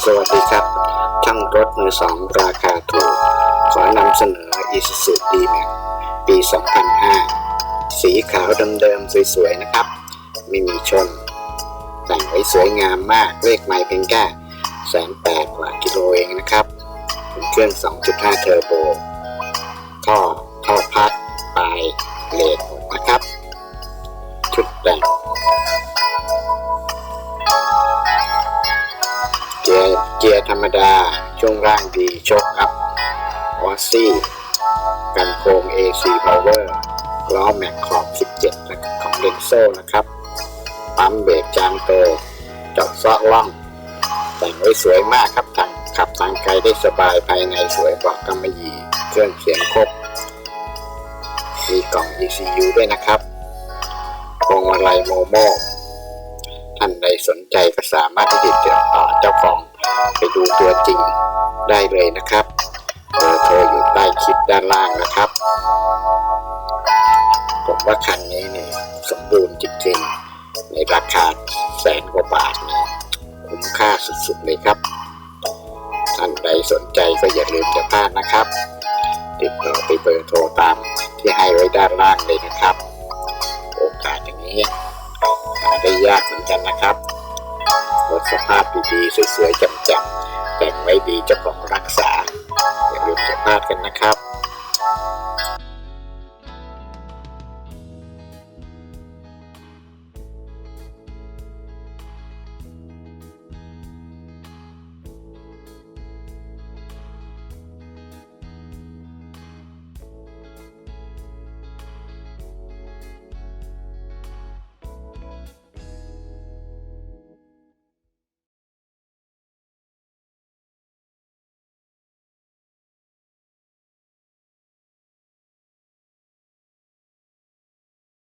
สวัสดีครับ ช่างรถมือสองราคาถูก ขอนำเสนอ Isuzu D-Max ปี 2005 สีขาวเดิมๆสวยๆนะครับ ไม่มีชน แต่งไว้สวยงามมาก เลขไมล์เพียงแค่แสนแปดกว่ากิโลเองนะครับเป็นเครื่อง 2.5 เทอร์โบ ท่อ ท่อพัดปลายเลนะครับชุด ร์เกียร์ธรรมดา ช่วงล่างดีโชคอัพวอสซี่ กันโคง AC Power ล้อแม็กขอบ 17และของเดนโซนะครับ ปั๊มเบรกจามโตจอดซอกล่อง แต่งไว้สวยมากครับทางขับทางไกลได้สบายภายในสวยกว่ากำมะหยี่ เครื่องเสียงครบ มีกล่อง ECU ด้วยนะครับพวงมาลัยโมโม่ท่านใดสนใจก็สามารถที่ติดต่อเจ้าของ ไปดูตัวจริงได้เลยนะครับเบอร์โทรอยู่ใต้คลิปด้านล่างนะครับ ผมว่าคันนี้เนี่ยสมบูรณ์จริงๆ ในราคาแสนกว่าบาทนี่คุ้มค่าสุดๆเลยครับ ท่านใดสนใจก็อย่าลืมจะพลาดนะครับ ติดต่อไปเบอร์โทรตามที่ให้ไว้ด้านล่างเลยนะครับ โอกาสอย่างนี้หาได้ยากเหมือนกันนะครับ สภาพดีๆสวยๆจำๆแต่งไว้ดีเจ้าของรักษาอย่าลืมจะพลาพกันนะครับ